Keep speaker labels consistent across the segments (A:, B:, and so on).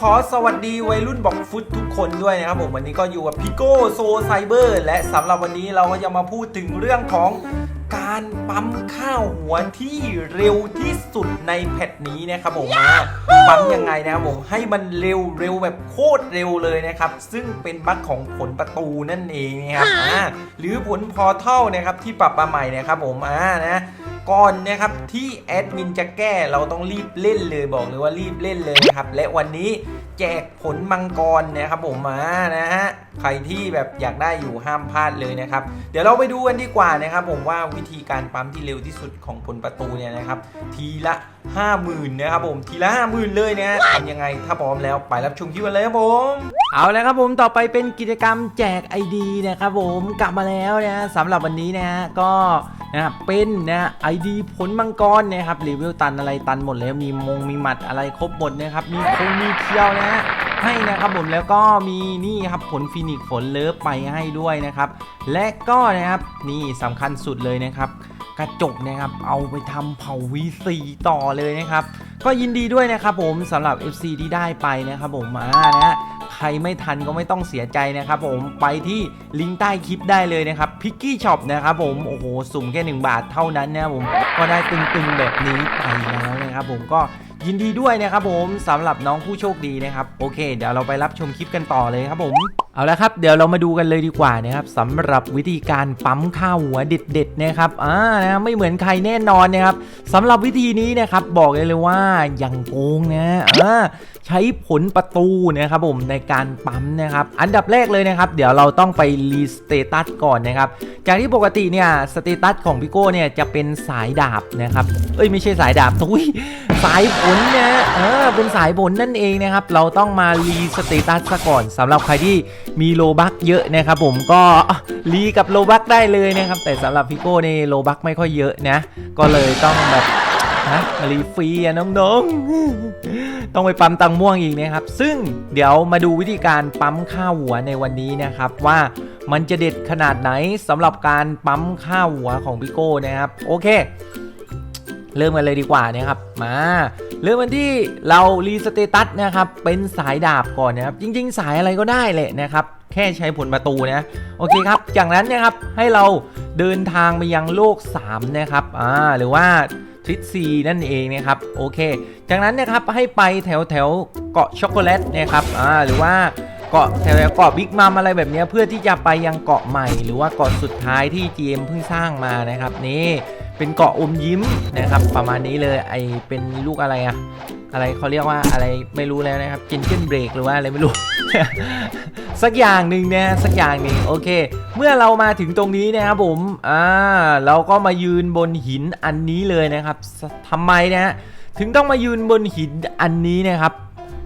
A: ขอสวัสดีวัยรุ่นบอกฟุตทุกคนด้วยนะครับผมวันนี้ก็อยู่กับพิโก้โซไซเบอร์และสำหรับวันนี้เราก็จะมาพูดถึงเรื่องของการปั๊มข้าวหัวที่เร็วที่สุดในแพทนี้นะครับผมมาปั๊มยังไงนะครับผมให้มันเร็วเร็วแบบโคตรเร็วเลยนะครับ ซึ่งเป็นบั๊กของผลประตูนั่นเองนะครับอ่าหรือผลพอเท่านะครับที่ปรับมาใหม่นะครับผมอ่านะ ก่อนนะครับที่แอดมินจะแก้เราต้องรีบเล่นเลยบอกเลยว่ารีบเล่นเลยนะครับ และวันนี้แจกผลมังกรนะครับผมมานะฮะใครที่แบบอยากได้อยู่ห้ามพลาดเลยนะครับ เดี๋ยวเราไปดูกันดีกว่านะครับ ผมว่าวิธีการปั๊มที่เร็วที่สุดของผลประตูเนี่ยนะครับ ทีละ 50,000นะครับผมทีละ50,000เลยนะทำยังไงถ้าพร้อมแล้วไปรับชมคลิปกันเลยครับผมเอาแล้วครับผมต่อไปเป็นกิจกรรมแจก ID นะครับผมกลับมาแล้วนะสำหรับวันนี้นะฮะก็ นะครับเป็นนะไอดีผลมังกรนะครับรีวิวตันอะไรตันหมดแล้วมีมงมีหมัดอะไรครบหมดนะครับมีคงมีเคียวนะฮะให้นะครับผมแล้วก็มีนี่ครับผลฟินิกซ์ผลเลิฟไปให้ด้วยนะครับ และก็นะครับนี่สำคัญสุดเลยนะครับ กระจกนะครับเอาไปทำเผา V4 ต่อเลยนะครับ ก็ยินดีด้วยนะครับผมสำหรับ FC ที่ได้ไปนะครับผมอ่านะฮะ ใครไม่ทันก็ไม่ต้องเสียใจนะครับผมไปที่ลิงก์ใต้คลิปได้เลยนะครับพิกกี้ช็อปนะครับผมโอ้โหสุ่มแค่ 1 บาทเท่านั้นนะครับผมก็ได้ตึงๆแบบนี้ไปแล้วนะครับผมก็ยินดีด้วยนะครับผมสำหรับน้องผู้โชคดีนะครับโอเค เดี๋ยวเราไปรับชมคลิปกันต่อเลยครับผมเอาละครับเดี๋ยวเรามาดูกันเลยดีกว่านะครับสำหรับวิธีการปั๊มข้าวหัวเด็ดๆนะครับอ่านะไม่เหมือนใครแน่นอนนะครับสำหรับวิธีนี้นะครับบอกเลยเลยว่าอย่างโกงนะอ่า ใช้ผลประตูนะครับผมในการปั๊มนะครับอันดับแรกเลยนะครับ เดี๋ยวเราต้องไปรีสเตตัสก่อนนะครับจากที่ปกติเนี่ยสเตตัสของพี่โก้เนี่ยจะเป็นสายดาบนะครับเอ้ยไม่ใช่สายดาบทุยสายผลนะเออเป็นสายผลนั่นเองนะครับเราต้องมารีสเตตัสซะก่อนสำหรับใครที่มีโลบักเยอะนะครับผมก็รีกับโลบักได้เลยนะครับแต่สำหรับพี่โก้นี่โลบักไม่ค่อยเยอะนะก็เลยต้องแบบ นะรีฟรีอะน้องๆ ต้องไปปั๊มตังม่วงอีกนะครับ ซึ่งเดี๋ยวมาดูวิธีการปั๊มข้าวหัวในวันนี้นะครับว่ามันจะเด็ดขนาดไหนสำหรับการปั๊มข้าวหัวของพี่โก้นะครับ โอเค เริ่มกันเลยดีกว่านะครับ มาเริ่มกันที่เรารีสเตตัสนะครับเป็นสายดาบก่อนนะครับ จริง ๆ สายอะไรก็ได้แหละนะครับแค่ใช้ผลประตูนะโอเคครับ จากนั้นนะครับให้เราเดินทางไปยังโลก 3 นะครับอ่าหรือว่า ทริปซีนั่นเองนะครับโอเค จากนั้นนะครับให้ไปแถวแถวเกาะช็อกโกแลตนะครับอ่าหรือว่าเกาะแถวเกาะบิ๊กมัมอะไรแบบนี้เพื่อที่จะไปยังเกาะใหม่ หรือว่าเกาะสุดท้ายที่ GM เพิ่งสร้างมานะครับนี่ เป็นเกาะอมยิ้มนะครับ ประมาณนี้เลยไอเป็นลูกอะไรอะอะไรเขาเรียกว่าอะไรไม่รู้แล้วนะครับจินเกิลเบรกหรือว่าอะไรไม่รู้ สักอย่างหนึ่งนะสักอย่างหนึ่งโอเค เมื่อเรามาถึงตรงนี้นะครับผมอ่าเราก็มายืนบนหินอันนี้เลยนะครับทำไมนะฮะถึงต้องมายืนบนหินอันนี้นะครับ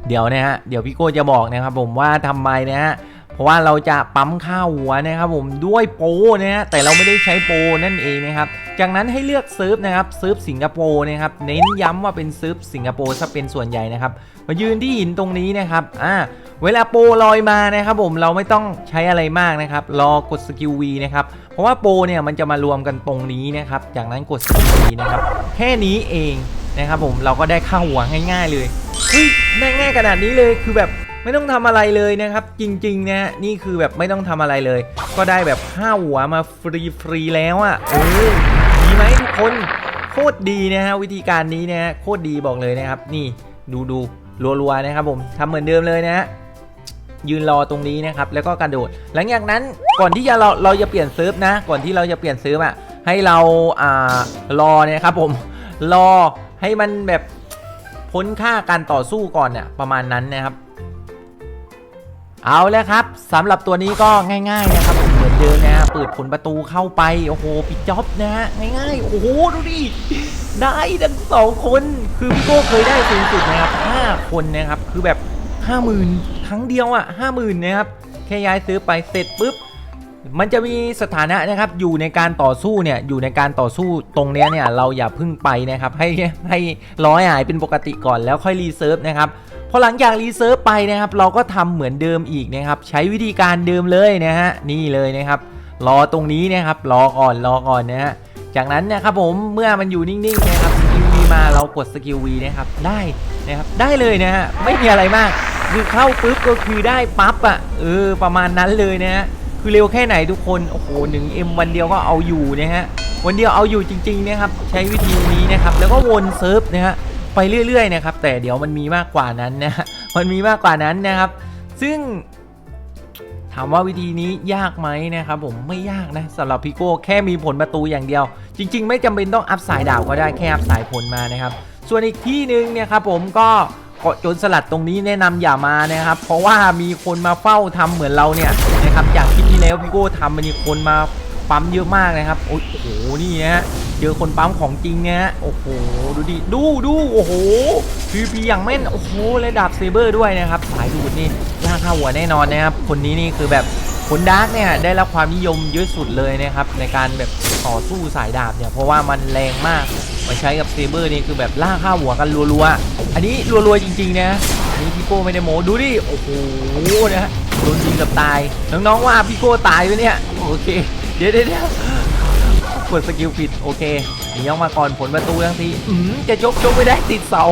A: เดี๋ยวนะฮะเดี๋ยวพี่โก้จะบอกนะครับผมว่าทำไมนะฮะ เพราะว่าเราจะปั๊มข้าหัวนะครับผมด้วยโปรนะฮะแต่เราไม่ได้ใช้โปรนั่นเองนะครับจากนั้นให้เลือกเซิร์ฟนะครับเซิร์ฟสิงคโปร์นะครับเน้นย้ำว่าเป็นเซิร์ฟสิงคโปร์ซะเป็นส่วนใหญ่นะครับมายืนที่หินตรงนี้นะครับอ่าเวลาโปรลอยมานะครับผมเราไม่ต้องใช้อะไรมากนะครับรอกดสกิล V นะครับเพราะว่าโปรเนี่ยมันจะมารวมกันตรงนี้นะครับจากนั้นกดสกิล V นะครับแค่นี้เองนะครับผมเราก็ได้ข้าหัวง่ายๆเลยเฮ้ยได้ง่ายขนาดนี้เลยคือแบบ ไม่ต้องทำอะไรเลยนะครับ จริงๆนะนี่คือแบบไม่ต้องทำอะไรเลย ก็ได้แบบข้าหัวมาฟรีๆแล้วอะ่ะเออดีไหมทุกคนโคตรดีนะฮะวิธีการนี้นะฮะโคตรดีบอกเลยนะครับ นี่ดูดูรัวๆนะครับผมทำเหมือนเดิมเลยนะฮะยืนรอตรงนี้นะครับ แล้วก็กระโดด หลังจากนั้นก่อนที่จะเราเราจะเปลี่ยนเซิร์ฟนะ ก่อนที่เราจะเปลี่ยนเซิร์ฟอะให้เราอ่ารอเนี่ยครับผมรอให้มันแบบพ้นค่าการต่อสู้ก่อนเนี่ยประมาณนั้นนะครับ เอาแล้วครับสำหรับตัวนี้ก็ง่ายๆนะครับเหมือนเดิมนะฮะเปิดผลประตูเข้าไปโอ้โหปิดจ็อบนะฮะง่ายๆโอ้โหดูดิได้ทั้งสองคนคือพี่โก้เคยได้สูงสุดนะครับห้าคนนะครับคือแบบห้าหมื่นครั้งเดียวอะห้าหมื่นนะครับแค่ย้ายซื้อไปเสร็จปุ๊บมันจะมีสถานะนะครับอยู่ในการต่อสู้เนี่ยอยู่ในการต่อสู้ตรงเนี้ยเนี่ยเราอย่าพึ่งไปนะครับให้ให้ร้อยหายเป็นปกติก่อนแล้วค่อยรีเซิร์ฟนะครับ พอหลังจากรีเซิร์ฟไปนะครับเราก็ทำเหมือนเดิมอีกนะครับใช้วิธีการเดิมเลยนะฮะนี่เลยนะครับ รอตรงนี้นะครับรอก่อนรอก่อนนะฮะจากนั้นนะครับผมเมื่อมันอยู่นิ่งๆนะครับสกิลวีมาเรากดสกิลวีนะครับได้นะครับได้เลยนะฮะไม่มีอะไรมาก
B: คือเข้าปุ๊บก็คือได้ปั๊บอะเออประมาณนั้นเลยนะฮะคือเร็วแค่ไหนทุกคนโอ้โหหนึ่งเอ็มวันเดียวก็เอาอยู่นะฮะวันเดียวเอาอยู่จริงๆนะครับใช้วิธีนี้นะครับแล้วก็วนเซิร์ฟนะฮะ ไปเรื่อยๆนะครับแต่เดี๋ยวมันมีมากกว่านั้นนะฮะมันมีมากกว่านั้นนะครับ ซึ่งถามว่าวิธีนี้ยากไหมนะครับผมไม่ยากนะสำหรับพิโก้แค่มีผลประตูอย่างเดียว จริง ๆ ไม่จำเป็นต้องอัพสายดาวก็ได้แค่อัพสายผลมานะครับ ส่วนอีกที่หนึ่งเนี่ยครับผมก็เกาะจนสลัดตรงนี้แนะนำอย่ามานะครับ เพราะว่ามีคนมาเฝ้าทำเหมือนเราเนี่ยนะครับจากคลิปที่แล้วพีโก้ทำมันมีคนมาปั๊มเยอะมากนะครับโอ้โหนี่ฮะ เจอคนปั๊มของจริงเนี่ยโอ้โห ดูดิ ดูดูโอ้โหพีพีอย่างแม่น โอ้โหและดาบเซเบอร์ด้วยนะครับ สายดูดนี่ล่าข้าหัวแน่นอนนะครับ คนนี้นี่คือแบบคนดาร์กเนี่ยได้รับความนิยมเยอะสุดเลยนะครับ ในการแบบต่อสู้สายดาบเนี่ยเพราะว่ามันแรงมากมาใช้กับเซเบอร์นี่คือแบบล่าข้าหัวกันรัวๆ อันนี้รัวๆจริงๆนะอันนี้พี่โก้ไม่ได้โมดูดิ โอ้โหนะโดนยิงกับตาย น้องๆว่าพี่โก้ตายไปเนี่ย โอเค เดี๋ยวเดี๋ยว กดสกิลผิดโอเคหนีออกมาก่อนผลประตูทั้งทีอืมจะยกยกไม่ได้ติดเสา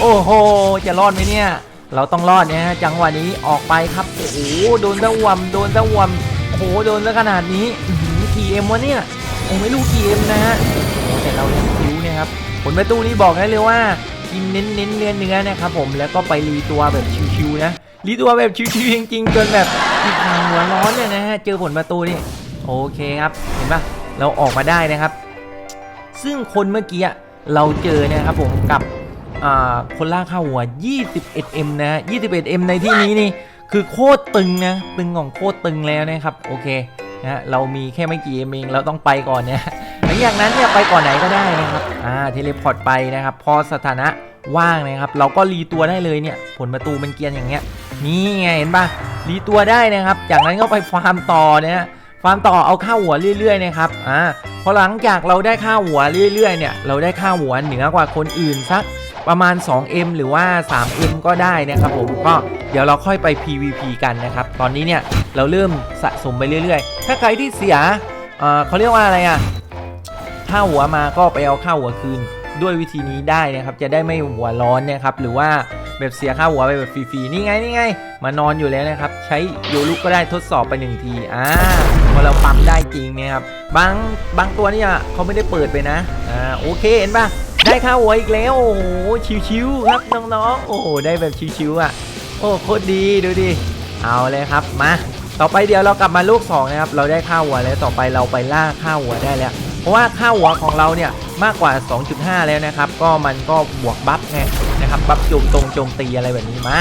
B: โอ้โห จะรอดไหมเนี่ย เราต้องรอดนะฮะจังหวะนี้ออกไปครับโอ้โหโดนตะวำโดนตะวำโอ้โหโดนซะขนาดนี้กี่เอ็มวะเนี่ยโอ้ไม่รู้กี่เอ็มนะฮะแต่เรายังคิ้วเนะครับผลประตูนี้บอกได้เลยว่ากินเน้นเน้นเนื้อเนื้อนะครับผมแล้วก็ไปรีตัวแบบชิวๆนะรีตัวแบบชิวๆจริงๆจนแบบติดหัวร้อนเนี่ยนะฮะเจอผลประตูนี่โอเคครับเห็นปะ เราออกมาได้นะครับ ซึ่งคนเมื่อกี้เราเจอนะครับผมกับคนล่าข้าหัว 21M นะ 21M ในที่นี้นี่คือโคตรตึงนะ ตึงของโคตรตึงแล้วนะครับ โอเคนะฮะเรามีแค่ไม่กี่เอ็มเองเราต้องไปก่อนเนี่ยหลังจากนั้นเนี่ยไปก่อนไหนก็ได้นะครับอ่าเทเลพอร์ตไปนะครับ พอสถานะว่างนะครับ เราก็รีตัวได้เลยเนี่ยผลประตูเป็นเกียร์อย่างเงี้ยนี่ไงเห็นปะรีตัวได้นะครับ จากนั้นก็ไปฟาร์มต่อนะฮะ ฟาร์มต่อเอาค่าหัวเรื่อยๆนะครับอ่าพอหลังจากเราได้ค่าหัวเรื่อยๆเนี่ยเราได้ค่าหัวเหนือกว่าคนอื่นสักประมาณ 2M หรือว่า 3M ก็ได้นะครับผมก็เดี๋ยวเราค่อยไป PVP กันนะครับ ตอนนี้เนี่ยเราเริ่มสะสมไปเรื่อยๆ ถ้าใครที่เสียเอ่อเขาเรียกว่าอะไรอะค่าหัวมาก็ไปเอาค่าหัวคืนด้วยวิธีนี้ได้นะครับ จะได้ไม่หัวร้อนนะครับ หรือว่าแบบเสียค่าหัวไปแบบฟรีๆนี่ไงนี่ไง มานอนอยู่แล้วนะครับ ใช้โยลุกก็ได้ทดสอบไปหนึ่งทีอ่า พอเราปั๊มได้จริงเนี่ยครับบางบางตัวเนี่ยเขาไม่ได้เปิดไปนะอ่าโอเคเห็นปะได้ค่าหัวอีกแล้วโอ้โหชิวๆครับน้องๆโอ้โหได้แบบชิวๆอะโอ้โคตรดีดูดิเอาเลยครับมาต่อไปเดี๋ยวเรากลับมาลูกสองนะครับเราได้ค่าวหัวแล้วต่อไปเราไปล่าค่าวหัวได้แล้ว เพราะว่าค่าวหัวของเราเนี่ยมากกว่า 2.5 แล้วนะครับ ก็มันก็บวกบัฟไงนะครับบัฟโจมตรงโจมตีอะไรแบบนี้มา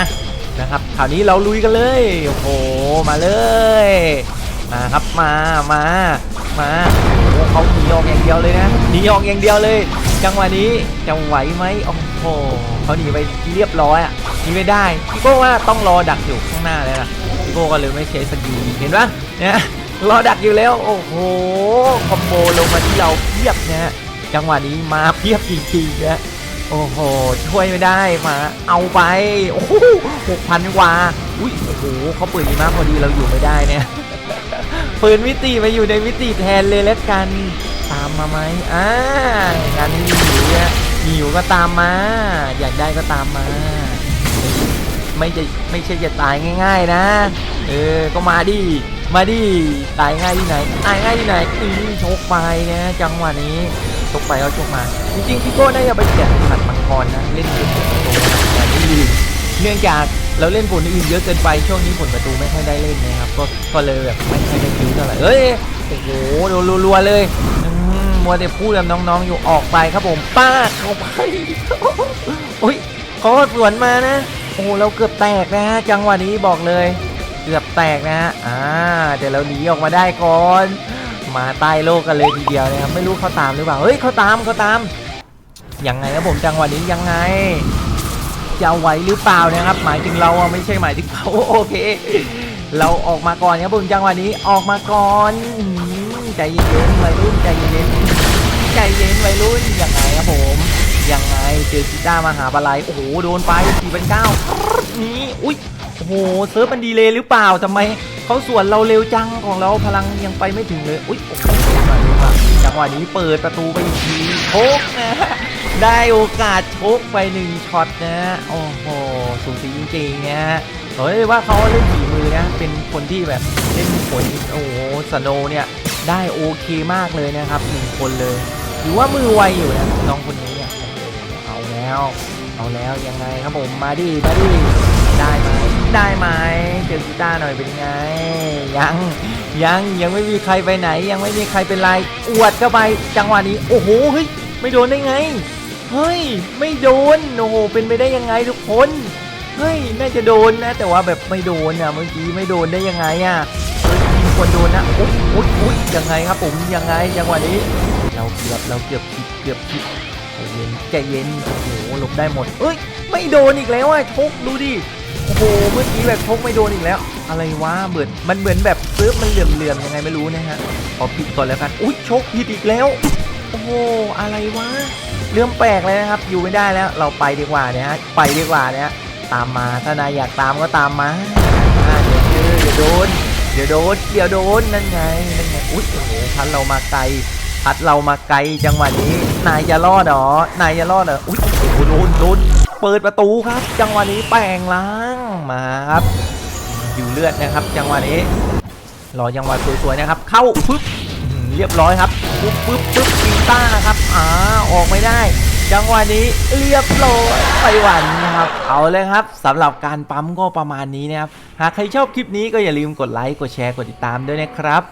B: นะครับคราวนี้เราลุยกันเลยโอ้โหมาเลย มาครับมามามาโอ้เขาหนีออกอย่างเดียวเลยนะหนีออกอย่างเดียวเลย จังหวะนี้จะไหวไหมโอ้โหเขาหนีไปเรียบร้อยอะหนีไม่ได้พี่โก้ว่าต้องรอดักอยู่ข้างหน้าแล้วนะพี่โก้ก็เลยไม่ใช้สกิลเห็นปะเนี่ยรอดักอยู่แล้วโอ้โหคอมโบลงมาที่เราเพียบนะฮะจังหวะนี้มาเพียบจริงๆนะโอ้โห ช่วยไม่ได้มาเอาไป โอ้โหหกพันกว่า อุ้ยโอ้โหเขาปืนดีมากพอดีเราอยู่ไม่ได้เนี่ย ปืนมิติมาอยู่ในมิติแทนเลยแล้วกัน ตามมาไหมอ่างานนี้มีหิวเนี่ยมีหิวก็ตามมา อยากได้ก็ตามมา ไม่จะไม่ใช่จะตายง่าย ๆนะ เออ ก็มาดิ มาดิ ตายง่ายที่ไหน ตายง่ายที่ไหนอือชกไปนะจังหวะนี้ชกไปเอาชกมา จริงๆพี่โก้น่าจะไปเขียนขัดมังกรนะ เล่นเป็นผลประตูนะแต่ไม่ลืมเนื่องจาก เราเล่นผลอื่นเยอะเกินไปช่วงนี้ผลประตูไม่ค่อยได้เล่นนะครับ ก็ก็เลยแบบไม่ค่อยได้คิวเท่าไหร่เอ้ยโอ้โหโดนรัวๆเลยมัวแต่พูดกับน้องๆอยู่ออกไปครับผมป้าเข้าไปโอ้ยเขาสวนมานะโอ้เราเกือบแตกนะฮะจังหวะนี้บอกเลยเกือบแตกนะฮะอ่าแต่เราหนีออกมาได้ก่อน มาใต้โลกกันเลยทีเดียวนะครับไม่รู้เขาตามหรือเปล่าเฮ้ยเขาตามเขาตามยังไงครับผมจังหวะนี้ยังไง จะไหวหรือเปล่านะครับ หมายถึงเราไม่ใช่หมายถึงเขาโอเค เราออกมาก่อนครับผมจังหวะนี้ออกมาก่อนใจเย็นๆวัยรุ่นใจเย็นๆใจเย็นวัยรุ่นยังไงครับผมยังไงเจอกีต้าร์มหาบาลัยโอ้โหโดนไปสี่เป็นเก้านี้อุ้ยโอ้โหเซิร์ฟมันดีเลยหรือเปล่าทำไมเขาสวนเราเร็วจังของเราพลังยังไปไม่ถึงเลยอุ้ยโอ้โหจังหวะนี้เปิดประตูไปอีกทีโชกนะ ได้โอกาสชกไปหนึ่งช็อตนะโอ้โหสูสีจริงๆนะฮะเฮ้ยว่าเขาเล่นฝีมือนะ เป็นคนที่แบบเล่นผลโอ้โหสโนเนี่ยได้โอเคมากเลยนะครับหนึ่งคนเลยถือว่ามือไวอยู่นะน้องคนนี้เนี่ยเอาแล้ว เอาแล้วยังไงครับผมมาดิมาดิได้ไหมได้ไหมเจอกีตาร์หน่อยเป็นไง ยังยังยังไม่มีใครไปไหน ยังไม่มีใครเป็นไรอวดเข้าไปจังหวะนี้ โอ้โหเฮ้ยไม่โดนได้ไง เฮ้ย ไม่โดนโอ้โหเป็นไปได้ยังไงทุกคน เฮ้ย น่าจะโดนนะ แต่ว่าแบบไม่โดนอะเมื่อกี้ไม่โดนได้ยังไงอะเฮ้ยมีคนโดนนะอุ๊ยอุ๊ยอุ๊ยยังไงครับผมยังไงจังหวะนี้ เราเกือบเราเกือบผิดเกือบผิดใจเย็นใจเย็นโอ้โหหลบได้หมดเอ้ย ไม่โดนอีกแล้วอะชกดูดิโอ้โหเมื่อกี้แบบชกไม่โดนอีกแล้ว อะไรวะเหมือนมันเหมือนแบบซิร์ฟมันเหลื่อมๆยังไงไม่รู้นะฮะขอผิดก่อนแล้วกันอุ๊ยชกผิดอีกแล้ว โอ้โหอะไรวะ เรื่องแปลกเลยนะครับ อยู่ไม่ได้แล้วเราไปดีกว่าเนี่ยฮะไปดีกว่าเนี่ยฮะตามมาถ้านายอยากตามก็ตามมาเดี๋ยวเจอเดี๋ยวโดนเดี๋ยวโดนเดี๋ยวโดนนั่นไงนั่นไงอุ๊ยโอ้โหพัดเรามาไกลพัดเรามาไกลจังหวะนี้นายจะรอดเหรอนายจะรอดเหรออุ๊ยโอ้โหโดนโดนเปิดประตูครับ จังหวะนี้แปลงล้างมาครับอยู่เลือดนะครับ จังหวะนี้รอจังหวะสวยๆนะครับ เข้าปึ๊บ เรียบร้อยครับปุ๊บปึ๊บปึ๊บกีต้าครับอ่าออกไม่ได้ จังหวะนี้เรียบร้อยไปหวันนะครับ เอาเลยครับสำหรับการปั๊มก็ประมาณนี้นะครับ หากใครชอบคลิปนี้ก็อย่าลืมกดไลค์กดแชร์กดติดตามด้วยนะครับ